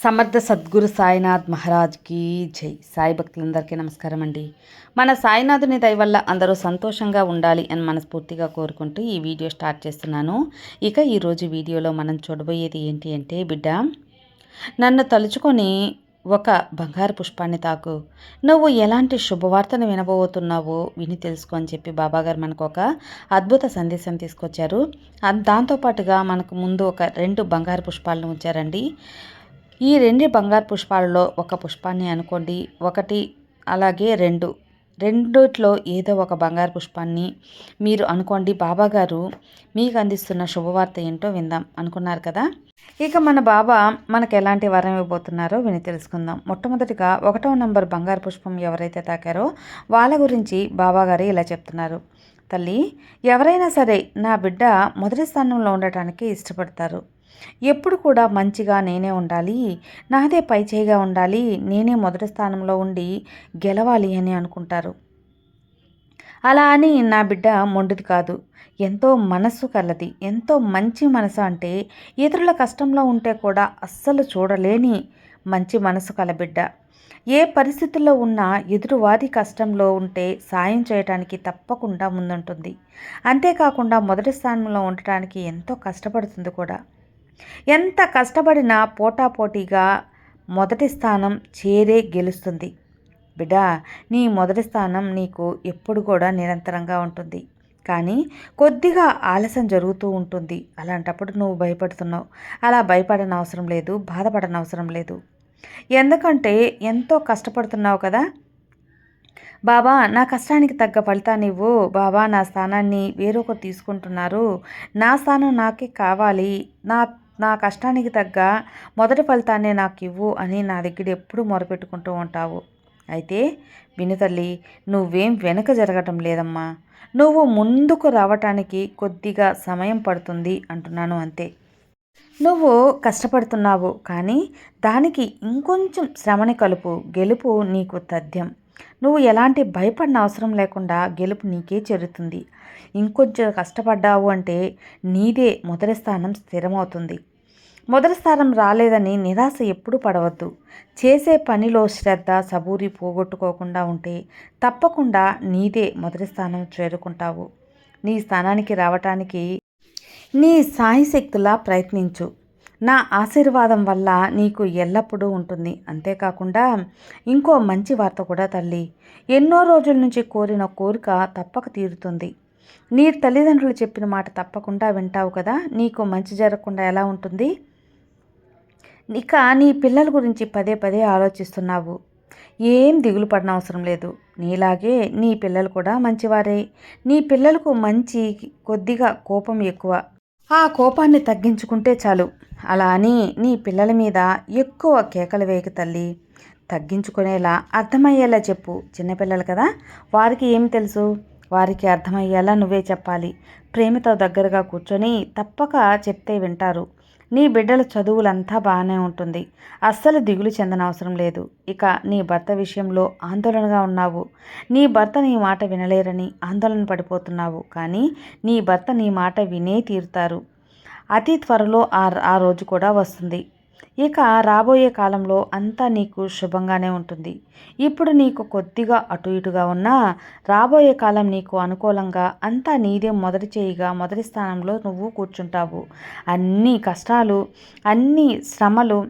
సమర్థ సద్గురు సాయినాథ్ మహారాజ్కి జై. సాయి భక్తులందరికీ నమస్కారం అండి. మన సాయినాథుని దయ వల్ల అందరూ సంతోషంగా ఉండాలి అని మనస్ఫూర్తిగా కోరుకుంటూ ఈ వీడియో స్టార్ట్ చేస్తున్నాను. ఇక ఈరోజు వీడియోలో మనం చూడబోయేది ఏంటి అంటే బిడ్డ నన్ను తలుచుకొని ఒక బంగారు పుష్పాన్ని తాకు. నువ్వు ఎలాంటి శుభవార్తను వినబోతున్నావో విని తెలుసుకో అని చెప్పి బాబాగారు మనకు ఒక అద్భుత సందేశం తీసుకొచ్చారు. దాంతోపాటుగా మనకు ముందు ఒక రెండు బంగారు పుష్పాలను ఉంచారండి. ఈ రెండు బంగారు పుష్పాలలో ఒక పుష్పాన్ని అనుకోండి. ఒకటి అలాగే రెండు. రెండిట్లో ఏదో ఒక బంగారు పుష్పాన్ని మీరు అనుకోండి. బాబాగారు మీకు అందిస్తున్న శుభవార్త ఏంటో విందాం. అనుకున్నారు కదా? ఇక మన బాబా మనకు ఎలాంటి వరం ఇవ్వబోతున్నారో విని తెలుసుకుందాం. మొట్టమొదటిగా ఒకటో నంబర్ బంగారు పుష్పం ఎవరైతే తాకారో వాళ్ళ గురించి బాబాగారు ఇలా చెప్తున్నారు. తల్లి ఎవరైనా సరే నా బిడ్డ మొదటి స్థానంలో ఉండటానికి ఇష్టపడతారు. ఎప్పుడు కూడా మంచిగా నేనే ఉండాలి నాదే పై చేయిగా ఉండాలి నేనే మొదటి స్థానంలో ఉండి గెలవాలి అని అనుకుంటారు. అలా అని నా బిడ్డ మొండిది కాదు. ఎంతో మనస్సు కలది. ఎంతో మంచి మనసు అంటే ఇతరుల కష్టంలో ఉంటే కూడా అస్సలు చూడలేని మంచి మనసు కల బిడ్డ. ఏ పరిస్థితుల్లో ఉన్నా ఎదురువారి కష్టంలో ఉంటే సాయం చేయడానికి తప్పకుండా ముందుంటుంది. అంతేకాకుండా మొదటి స్థానంలో ఉండటానికి ఎంతో కష్టపడుతుంది కూడా. ఎంత కష్టపడినా పోటాపోటీగా మొదటి స్థానం చేరే గెలుస్తుంది. బిడ్డా నీ మొదటి స్థానం నీకు ఎప్పుడు కూడా నిరంతరంగా ఉంటుంది. కానీ కొద్దిగా ఆలస్యం జరుగుతూ ఉంటుంది. అలాంటప్పుడు నువ్వు భయపడుతున్నావు. అలా భయపడనవసరం అవసరం లేదు బాధపడనవసరం లేదు. ఎందుకంటే ఎంతో కష్టపడుతున్నావు కదా. బాబా నా కష్టానికి తగ్గ ఫలితాన్ని ఇవ్వు. బాబా నా స్థానాన్ని వేరొకరు తీసుకుంటున్నారు. నా స్థానం నాకే కావాలి. నా నా కష్టానికి తగ్గ మొదటి ఫలితాన్ని నాకు ఇవ్వు అని నా దగ్గర ఎప్పుడు మొరపెట్టుకుంటూ ఉంటావు. అయితే వినుతల్లి నువ్వేం వెనక జరగటం లేదమ్మా. నువ్వు ముందుకు రావటానికి కొద్దిగా సమయం పడుతుంది అంటున్నాను అంతే. నువ్వు కష్టపడుతున్నావు కానీ దానికి ఇంకొంచెం శ్రమని కలుపు గెలుపు నీకు తథ్యం. నువ్వు ఎలాంటి భయపడిన అవసరం లేకుండా గెలుపు నీకే చేరుతుంది. ఇంకొంచెం కష్టపడ్డావు అంటే నీదే మొదటి స్థానం స్థిరమవుతుంది. మొదటి స్థానం రాలేదని నిరాశ ఎప్పుడు పడవద్దు. చేసే పనిలో శ్రద్ధ సబూరి పోగొట్టుకోకుండా ఉంటే తప్పకుండా నీదే మొదటి స్థానం చేరుకుంటావు. నీ స్థానానికి రావటానికి నీ సాయశక్తులా ప్రయత్నించు. నా ఆశీర్వాదం వల్ల నీకు ఎల్లప్పుడూ ఉంటుంది. అంతేకాకుండా ఇంకో మంచి వార్త కూడా తల్లి. ఎన్నో రోజుల నుంచి కోరిన కోరిక తప్పక తీరుతుంది. నీ తల్లిదండ్రులు చెప్పిన మాట తప్పకుండా వింటావు కదా. నీకు మంచి జరగకుండా ఎలా ఉంటుంది? ఇక నీ పిల్లల గురించి పదే పదే ఆలోచిస్తున్నావు. ఏం దిగులు పడిన అవసరం లేదు. నీలాగే నీ పిల్లలు కూడా మంచివారే. నీ పిల్లలకు మంచి కొద్దిగా కోపం ఎక్కువ. ఆ కోపాన్ని తగ్గించుకుంటే చాలు. అలా అని నీ పిల్లల మీద ఎక్కువ కేకలు వేయక తల్లి. తగ్గించుకునేలా అర్థమయ్యేలా చెప్పు. చిన్నపిల్లలు కదా. వారికి ఏం తెలుసు? వారికి అర్థమయ్యేలా నువ్వే చెప్పాలి. ప్రేమతో దగ్గరగా కూర్చొని తప్పక చెప్తే వింటారు. నీ బిడ్డల చదువులంతా బాగానే ఉంటుంది. అస్సలు దిగులు చెందనవసరం లేదు. ఇక నీ భర్త విషయంలో ఆందోళనగా ఉన్నావు. నీ భర్త నీ మాట వినలేరని ఆందోళన పడిపోతున్నావు. కానీ నీ భర్త నీ మాట వినే తీరుతారు. అతి త్వరలో ఆ ఆ రోజు కూడా వస్తుంది. ఇక రాబోయే కాలంలో అంతా నీకు శుభంగానే ఉంటుంది. ఇప్పుడు నీకు కొద్దిగా అటు ఇటుగా ఉన్నా రాబోయే కాలం నీకు అనుకూలంగా అంతా నీదే మొదటి చేయిగా మొదటి స్థానంలో నువ్వు కూర్చుంటావు. అన్ని కష్టాలు అన్ని శ్రమలు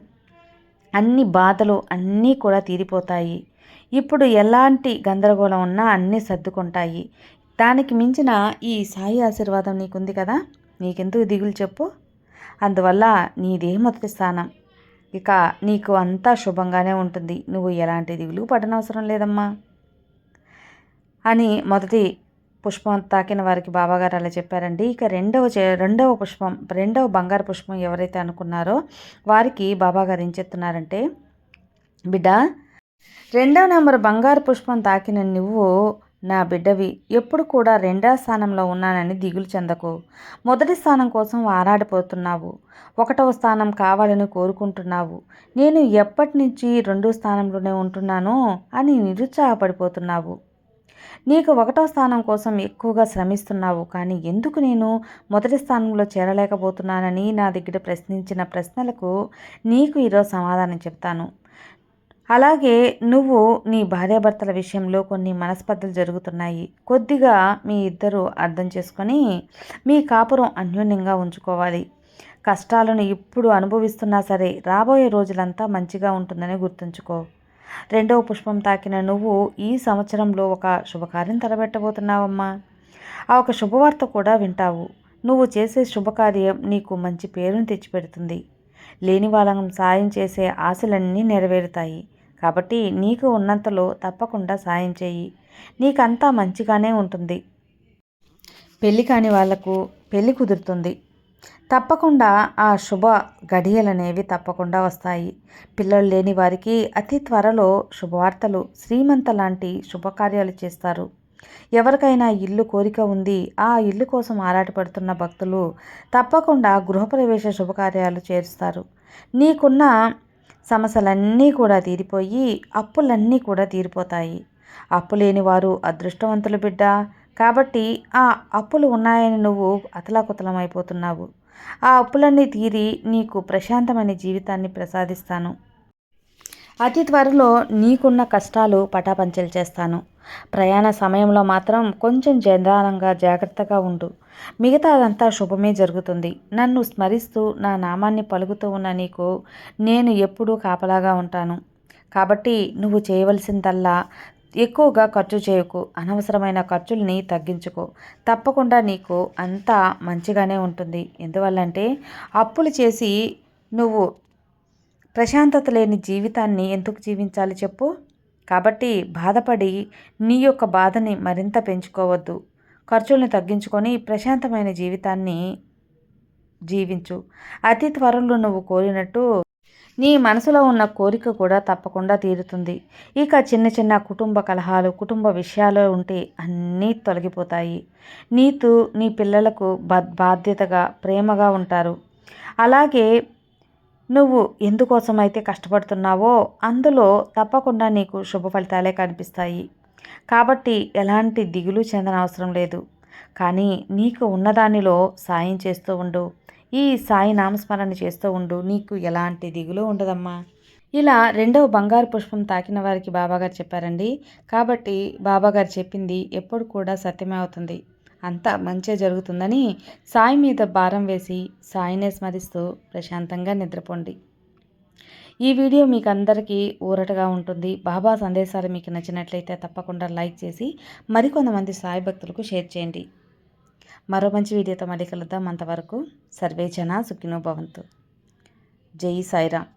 అన్ని బాధలు అన్నీ కూడా తీరిపోతాయి. ఇప్పుడు ఎలాంటి గందరగోళం ఉన్నా అన్నీ సర్దుకుంటాయి. దానికి మించిన ఈ సాయి ఆశీర్వాదం నీకుంది కదా? నీకెందుకు దిగులు చెప్పు. అందువల్ల నీదే మొదటి స్థానం. ఇక నీకు అంతా శుభంగానే ఉంటుంది. నువ్వు ఎలాంటి దిగులు పడనవసరం లేదమ్మా. అని మొదటి పుష్పం తాకిన వారికి బాబాగారు అలా చెప్పారండి. ఇక రెండవ చే- రెండవ పుష్పం రెండవ బంగారు పుష్పం ఎవరైతే అనుకున్నారో వారికి బాబాగారు ఏం చెప్తున్నారంటే బిడ్డ రెండవ నెంబర్ బంగారు పుష్పం తాకిన నువ్వు నా బిడ్డవి ఎప్పుడు కూడా రెండవ స్థానంలో ఉన్నానని దిగులు చెందకు. మొదటి స్థానం కోసం ఆరాడిపోతున్నావు ఒకటవ స్థానం కావాలని కోరుకుంటున్నావు. నేను ఎప్పటి నుంచి రెండో స్థానంలోనే ఉంటున్నానో అని నిరుత్సాహపడిపోతున్నావు. నీకు ఒకటో స్థానం కోసం ఎక్కువగా శ్రమిస్తున్నావు. కానీ ఎందుకు నేను మొదటి స్థానంలో చేరలేకపోతున్నానని నా దగ్గర ప్రశ్నించిన ప్రశ్నలకు నీకు ఈరోజు సమాధానం చెప్తాను. అలాగే నువ్వు నీ భార్యాభర్తల విషయంలో కొన్ని మనస్పర్ధలు జరుగుతున్నాయి. కొద్దిగా మీ ఇద్దరు అర్థం చేసుకొని మీ కాపురం అన్యోన్యంగా ఉంచుకోవాలి. కష్టాలను ఇప్పుడు అనుభవిస్తున్నా సరే రాబోయే రోజులంతా మంచిగా ఉంటుందని గుర్తుంచుకో. రెండవ పుష్పం తాకిన నువ్వు ఈ సంవత్సరంలో ఒక శుభకార్యం తలబెట్టబోతున్నావమ్మా ఆ ఒక శుభవార్త కూడా వింటావు. నువ్వు చేసే శుభకార్యం నీకు మంచి పేరును తెచ్చిపెడుతుంది. లేని వాళ్ళం సాయం చేసే ఆశలన్నీ నెరవేరుతాయి. కాబట్టి నీకు ఉన్నంతలో తప్పకుండా సాయం చేయి. నీకంతా మంచిగానే ఉంటుంది. పెళ్ళి కాని వాళ్ళకు పెళ్ళి కుదురుతుంది. తప్పకుండా ఆ శుభ గడియలనేవి తప్పకుండా వస్తాయి. పిల్లలు లేని వారికి అతి త్వరలో శుభవార్తలు శ్రీమంత లాంటి శుభకార్యాలు చేస్తారు. ఎవరికైనా ఇల్లు కోరిక ఉంది ఆ ఇల్లు కోసం ఆరాటపడుతున్న భక్తులు తప్పకుండా గృహప్రవేశ శుభకార్యాలు చేరుస్తారు. నీకున్న సమస్యలన్నీ కూడా తీరిపోయి అప్పులన్నీ కూడా తీరిపోతాయి. అప్పు లేని వారు అదృష్టవంతులు బిడ్డ. కాబట్టి ఆ అప్పులు ఉన్నాయని నువ్వు అతలాకుతలమైపోతున్నావు. ఆ అప్పులన్నీ తీరి నీకు ప్రశాంతమైన జీవితాన్ని ప్రసాదిస్తాను. అతి త్వరలో నీకున్న కష్టాలు పటాపంచలు చేస్తాను. ప్రయాణ సమయంలో మాత్రం కొంచెం జందానంగా జాగ్రత్తగా ఉండు. మిగతాదంతా శుభమే జరుగుతుంది. నన్ను స్మరిస్తూ నా నామాన్ని పలుకుతూ ఉన్న నీకు నేను ఎప్పుడూ కాపలాగా ఉంటాను. కాబట్టి నువ్వు చేయవలసిందల్లా ఎక్కువగా ఖర్చు చేయకు. అనవసరమైన ఖర్చుల్ని తగ్గించుకో. తప్పకుండా నీకు అంతా మంచిగానే ఉంటుంది. ఎందువల్లంటే అప్పులు చేసి నువ్వు ప్రశాంతత లేని జీవితాన్ని ఎందుకు జీవించాలి చెప్పు? కాబట్టి బాధపడి నీ యొక్క బాధని మరింత పెంచుకోవద్దు. ఖర్చుల్ని తగ్గించుకొని ప్రశాంతమైన జీవితాన్ని జీవించు. అతి త్వరలో నువ్వు కోరినట్టు నీ మనసులో ఉన్న కోరిక కూడా తప్పకుండా తీరుతుంది. ఇక చిన్న చిన్న కుటుంబ కలహాలు కుటుంబ విషయాలు ఉంటే అన్నీ తొలగిపోతాయి. నీతు నీ పిల్లలకు బాధ్యతగా ప్రేమగా ఉంటారు. అలాగే నువ్వు ఎందుకోసమైతే కష్టపడుతున్నావో అందులో తప్పకుండా నీకు శుభ ఫలితాలే కనిపిస్తాయి. కాబట్టి ఎలాంటి దిగులు చెందనవసరం లేదు. కానీ నీకు ఉన్నదానిలో సాయం చేస్తూ ఉండు. ఈ సాయి నామస్మరణ చేస్తూ ఉండు. నీకు ఎలాంటి దిగులు ఉండదమ్మా. ఇలా రెండవ బంగారు పుష్పం తాకిన వారికి బాబాగారు చెప్పారండి. కాబట్టి బాబాగారు చెప్పింది ఎప్పుడు కూడా సత్యమే అవుతుంది. అంతా మంచిగా జరుగుతుందని సాయి మీద భారం వేసి సాయినే స్మరిస్తూ ప్రశాంతంగా నిద్రపోండి. ఈ వీడియో మీకు అందరికీ ఊరటగా ఉంటుంది. బాబా సందేశాలు మీకు నచ్చినట్లయితే తప్పకుండా లైక్ చేసి మరికొంతమంది సాయి భక్తులకు షేర్ చేయండి. మరో మంచి వీడియోతో మళ్ళీ కలుద్దాం. అంతవరకు సర్వే సుఖినో భవంతు. జై సాయిరామ్.